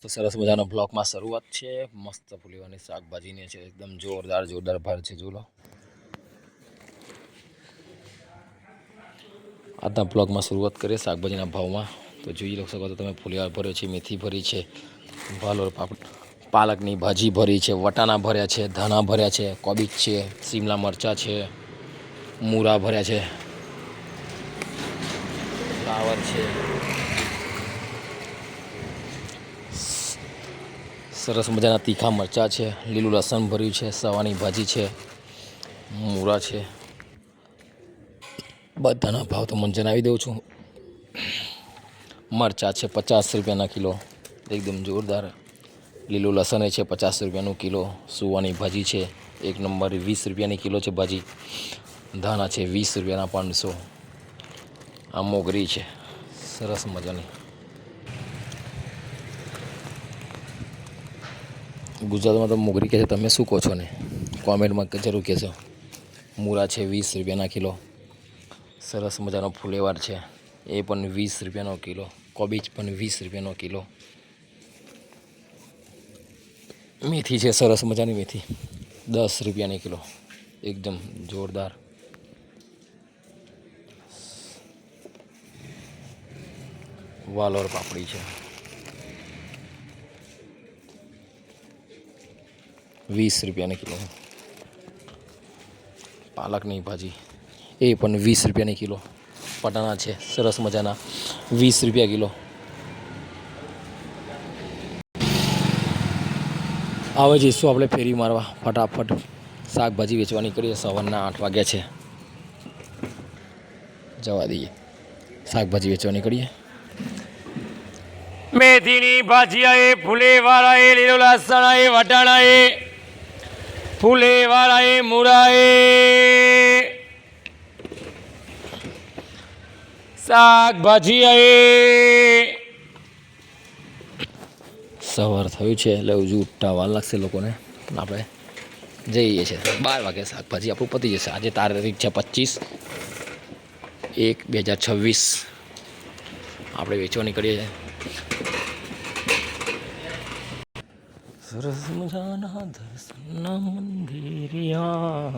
તો સરસ મજાનો બ્લોકમાં શરૂઆત છે. મસ્ત ફૂલીવાની શાકભાજીની છે. એકદમ જોરદાર જોરદાર ભાર છે. જોલો આજના બ્લોગમાં શરૂઆત કરીએ શાકભાજીના ભાવમાં. તો જોઈ શકો તો તમે, ફૂલીવાર ભર્યો છે, મેથી ભરી છે ભાલોર પાપડ પાલકની ભાજી ભરી છે, વટાણા ભર્યા છે, ધાણા ભર્યા છે, કોબીજ છે, શિમલા મરચાં છે, મૂરા ભર્યા છે, ફ્લાવર છે. સરસ મજાના તીખા મરચાં છે, લીલું લસણ ભર્યું છે, સવાની ભાજી છે મૂરા છે. બધાના ભાવ તો મને જણાવી દઉં છું. મરચાં છે પચાસ રૂપિયાના કિલો, એકદમ જોરદાર. લીલું લસણ છે પચાસ રૂપિયાનું કિલો, સુવાની ભાજી છે એક નંબર વીસ રૂપિયાની કિલો છે ભાજી. ધાણા છે વીસ રૂપિયાના પાંચસો. આ મોગરી છે, સરસ મજાની. ગુજરાતમાં તો મોગરી કહે છે, તમે શું કહો છો ને? કોમેન્ટમાં જરૂર કહેશો મૂળા છે વીસ રૂપિયાના કિલો. સરસ મજાનો ફુલેવાર છે. એ પણ વીસ રૂપિયાનો કિલો. કોબીજ પણ વીસ રૂપિયાનો કિલો. મેથી છે, સરસ મજાની મેથી. દસ રૂપિયાની કિલો. એકદમ જોરદાર. વાલોર પાપડી છે. વીસ રૂપિયાની કિલો. પાલકની ભાજી. એ પણ વીસ રૂપિયાની કિલો. પટાણા છે, સરસ મજાના. વીસ રૂપિયા કિલો. આવે જઈશું આપણે ફેરી મારવા. ફટાફટ શાકભાજી વેચવાની કરીએ. સવારના આઠ વાગ્યા છે. જવા દઈએ. શાકભાજી વેચવાની કરીએ. મેથીની ભાજીયા એ ફૂલેવાળા એ લીલો લસણા એ વટાણા એ ફૂલેવાળા વાળાએ મૂળા શાકભાજી એ સવાર થયું છે, એટલે હજુ ઉઠતા વાર લાગશે લોકોને. પણ આપણે જઈએ છીએ. બાર વાગે શાકભાજી આપણું પતી જશે. આજે તારીખ છે પચીસ એક બે હજાર છવ્વીસ. આપણે વેચવાની કરીએ છીએ. સરસ મજાના દર્શનના મંદિરિયા